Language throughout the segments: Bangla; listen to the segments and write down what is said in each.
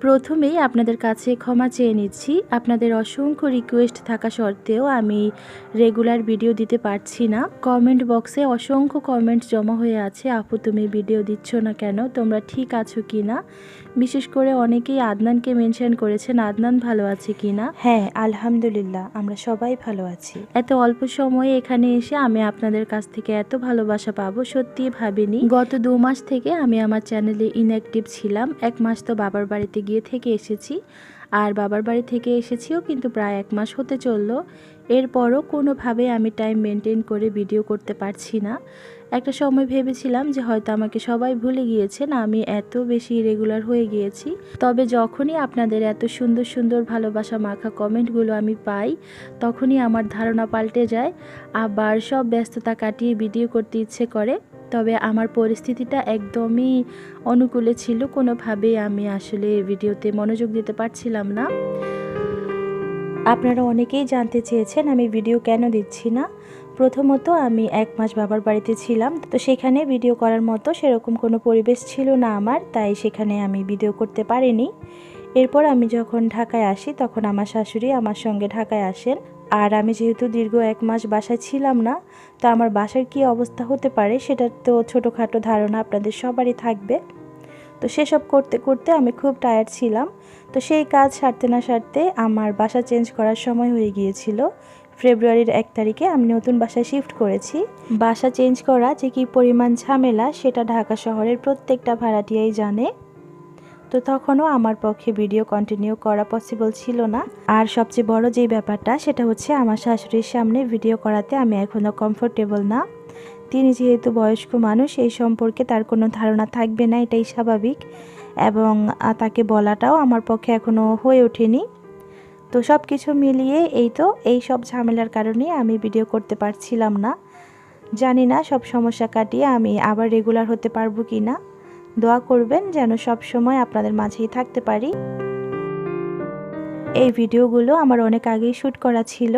প্রথমেই আপনাদের কাছে ক্ষমা চেয়ে নিচ্ছি। আপনাদের অসংখ্য রিকোয়েস্ট থাকা সত্ত্বেও আমি রেগুলার ভিডিও দিতে পারছি না। কমেন্ট বক্সে অসংখ্য কমেন্ট জমা হয়ে আছে। আপু, তুমি ভিডিও দিচ্ছ না কেন? তোমরা ঠিক আছো কি না বিশেষ করে অনেকেই আদনানকে মেনশন করেছেন আদনান ভালো আছে কি না? হ্যাঁ আলহামদুলিল্লাহ আমরা সবাই ভালো আছি। এত অল্প সময়ে এখানে এসে আমি আপনাদের কাছ থেকে এত ভালোবাসা পাবো সত্যি ভাবিনি। গত দু মাস থেকে আমি আমার চ্যানেলে ইনঅ্যাক্টিভ ছিলাম। এক মাস তো বাবার বাড়িতে গিয়ে থেকে এসেছি। আর বাবার বাড়ি থেকে এসেছিও কিন্তু প্রায় এক মাস হতে চলল। এরপরও কোনোভাবে আমি টাইম মেনটেন করে ভিডিও করতে পারছি না। একটা সময় ভেবেছিলাম যে হয়তো আমাকে সবাই ভুলে গিয়েছেন আমি এত বেশি রেগুলার হয়ে গিয়েছি। তবে যখনই আপনাদের এত সুন্দর সুন্দর ভালোবাসা মাখা কমেন্টগুলো আমি পাই, তখনই আমার ধারণা পাল্টে যায়। আবার সব ব্যস্ততা কাটিয়ে ভিডিও করতে ইচ্ছে করে। তবে আমার পরিস্থিতিটা একদমই অনুকূলে ছিল, কোনোভাবেই আমি আসলে ভিডিওতে মনোযোগ দিতে পারছিলাম না। আপনারা অনেকেই জানতে চেয়েছেন আমি ভিডিও কেন দিচ্ছি না। প্রথমত আমি এক মাস বাবার বাড়িতে ছিলাম, তো সেখানে ভিডিও করার মতো সেরকম কোনো পরিবেশ ছিল না আমার, তাই সেখানে আমি ভিডিও করতে পারিনি। এরপর আমি যখন ঢাকায় আসি, তখন আমার শাশুড়ি আমার সঙ্গে ঢাকায় আসেন। আর আমি যেহেতু দীর্ঘ এক মাস বাসায় ছিলাম না, তো আমার বাসার কি অবস্থা হতে পারে সেটার তো ছোটোখাটো ধারণা আপনাদের সবারই থাকবে। তো সেসব করতে করতে আমি খুব টায়ার্ড ছিলাম। তো সেই কাজ সারতে না সারতে আমার বাসা চেঞ্জ করার সময় হয়ে গিয়েছিল। ফেব্রুয়ারির এক তারিখে আমি নতুন বাসায় শিফট করেছি। বাসা চেঞ্জ করা যে কি পরিমাণ ঝামেলা সেটা ঢাকা শহরের প্রত্যেকটা ভাড়াটিয়াই জানে। তো তখনও আমার পক্ষে ভিডিও কন্টিনিউ করা পসিবল ছিল না। আর সবচেয়ে বড় যে ব্যাপারটা সেটা হচ্ছে আমার শাশুড়ির সামনে ভিডিও করাতে আমি এখনও কমফোর্টেবল না। তিনি যেহেতু বয়স্ক মানুষ, এই সম্পর্কে তার কোনো ধারণা থাকবে না, এটাই স্বাভাবিক। এবং তাকে বলাটাও আমার পক্ষে এখনও হয়ে ওঠেনি। তো সব কিছু মিলিয়ে এই তো, এই সব ঝামেলার কারণে আমি ভিডিও করতে পারছিলাম না। জানি না সব সমস্যা কাটিয়ে আমি আবার রেগুলার হতে পারব কি না দোয়া করবেন যেন সব সময় আপনাদের মাঝেই থাকতে পারি। এই ভিডিওগুলো আমার অনেক আগেই শ্যুট করা ছিল।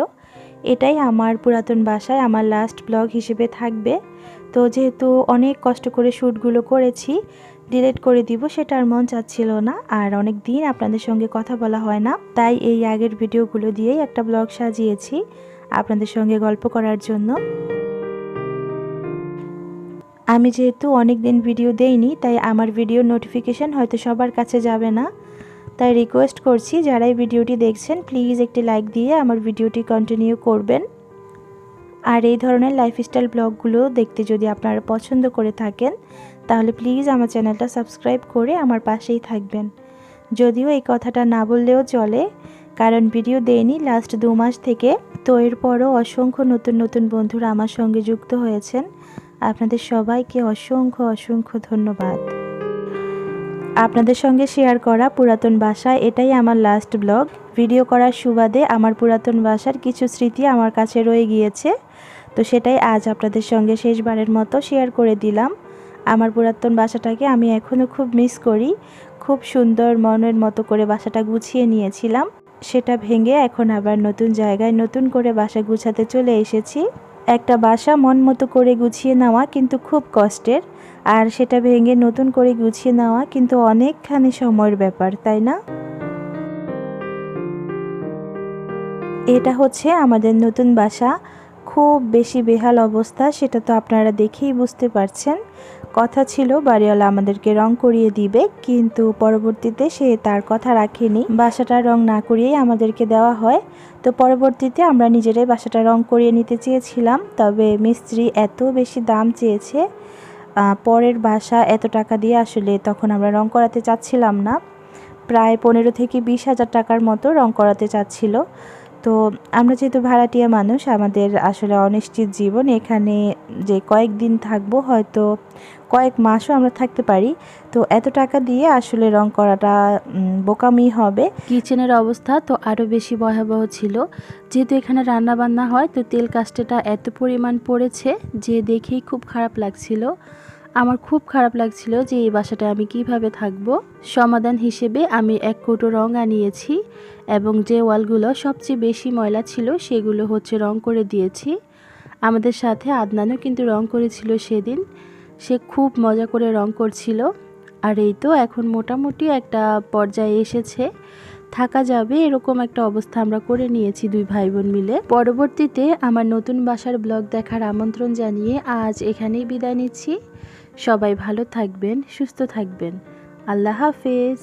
এটাই আমার পুরাতন বাসায় আমার লাস্ট ব্লগ হিসেবে থাকবে। তো যেহেতু অনেক কষ্ট করে শ্যুটগুলো করেছি ডিলেট করে দিব, সেটা আর মন চাচ্ছিল না। আর অনেক দিন আপনাদের সঙ্গে কথা বলা হয় না, তাই এই আগের ভিডিওগুলো দিয়েই একটা ব্লগ সাজিয়েছি আপনাদের সঙ্গে গল্প করার জন্য। আমি যেহেতু অনেক দিন ভিডিও দেইনি, তাই আমার ভিডিও নোটিফিকেশান হয়তো সবার কাছে যাবে না। তাই রিকোয়েস্ট করছি যারাই ভিডিওটি দেখছেন প্লিজ একটি লাইক দিয়ে আমার ভিডিওটি কন্টিনিউ করবেন। আর এই ধরনের লাইফস্টাইল ব্লগগুলো দেখতে যদি আপনারা পছন্দ করে থাকেন, তাহলে প্লিজ আমার চ্যানেলটা সাবস্ক্রাইব করে আমার পাশেই থাকবেন। যদিও এই কথাটা না বললেও চলে, কারণ ভিডিও দেয়নি লাস্ট দু মাস থেকে। তো এরপরও অসংখ্য নতুন নতুন বন্ধুরা আমার সঙ্গে যুক্ত হয়েছেন। আপনাদের সবাইকে অসংখ্য অসংখ্য ধন্যবাদ। আপনাদের সঙ্গে শেয়ার করা পুরাতন বাসা, এটাই আমার লাস্ট ব্লগ ভিডিও করার সুবাদে আমার পুরাতন বাসার কিছু স্মৃতি আমার কাছে রয়ে গিয়েছে। তো সেটাই আজ আপনাদের সঙ্গে শেষবারের মতো শেয়ার করে দিলাম। আমার পুরাতন বাসাটাকে আমি এখনও খুব মিস করি। খুব সুন্দর মনের মতো করে বাসাটা গুছিয়ে নিয়েছিলাম। সেটা ভেঙে এখন আবার নতুন জায়গায় নতুন করে বাসা গুছাতে চলে এসেছি। একটা বাসা মন মতো করে গুছিয়ে নেওয়া কিন্তু খুব কষ্টের। আর সেটা ভেঙে নতুন করে গুছিয়ে নেওয়া কিন্তু অনেকখানি সময়ের ব্যাপার, তাই না? এটা হচ্ছে আমাদের নতুন বাসা। খুব বেশি বেহাল অবস্থা, সেটা তো আপনারা দেখেই বুঝতে পারছেন। কথা ছিল, বাড়িওয়ালা আমাদেরকে রং করিয়ে দিবে, কিন্তু পরবর্তীতে সে তার কথা রাখেনি। বাসাটা রং না করিয়েই আমাদেরকে দেওয়া হয়। তো পরবর্তীতে আমরা নিজেরাই বাসাটা রং করিয়ে নিতে চেয়েছিলাম, তবে মিস্ত্রি এত বেশি দাম চেয়েছে পরের বাসা এত টাকা দিয়ে আসলে তখন আমরা রং করাতে চাচ্ছিলাম না। প্রায় পনেরো থেকে বিশ হাজার টাকার মতো রং করাতে চাচ্ছিল। তো আমরা যেহেতু ভাড়াটিয়া মানুষ, আমাদের আসলে অনিশ্চিত জীবন। এখানে যে কয়েকদিন থাকব, হয়তো কয়েক মাসও আমরা থাকতে পারি। তো এত টাকা দিয়ে আসলে রং করাটা বোকামি হবে। কিচেনের অবস্থা তো আরও বেশি ভয়াবহ ছিল। যেহেতু এখানে রান্না বান্না হয়, তো তেল কাস্টেটা এত পরিমাণ পড়েছে যে দেখেই খুব খারাপ লাগছিল। আমার খুব খারাপ লাগছিল যে এই বাসাটা আমি কীভাবে থাকব। সমাধান হিসেবে আমি এক কৌটো রং আনিয়েছি এবং যে ওয়ালগুলো সবচেয়ে বেশি ময়লা ছিল সেগুলো হচ্ছে রং করে দিয়েছি। আমাদের সাথে আদনানও কিন্তু রং করেছিল সেদিন। সে খুব মজা করে রং করছিল। আর এই তো এখন মোটামুটি একটা পর্যায়ে এসেছে। থাকা যাবে, এরকম একটা অবস্থা আমরা করে নিয়েছি দুই ভাই বোন মিলে। পরবর্তীতে আমার নতুন বাসার ব্লগ দেখার আমন্ত্রণ জানিয়ে আজ এখানেই বিদায় নিচ্ছি। সবাই ভালো থাকবেন, সুস্থ থাকবেন। আল্লাহ হাফেজ।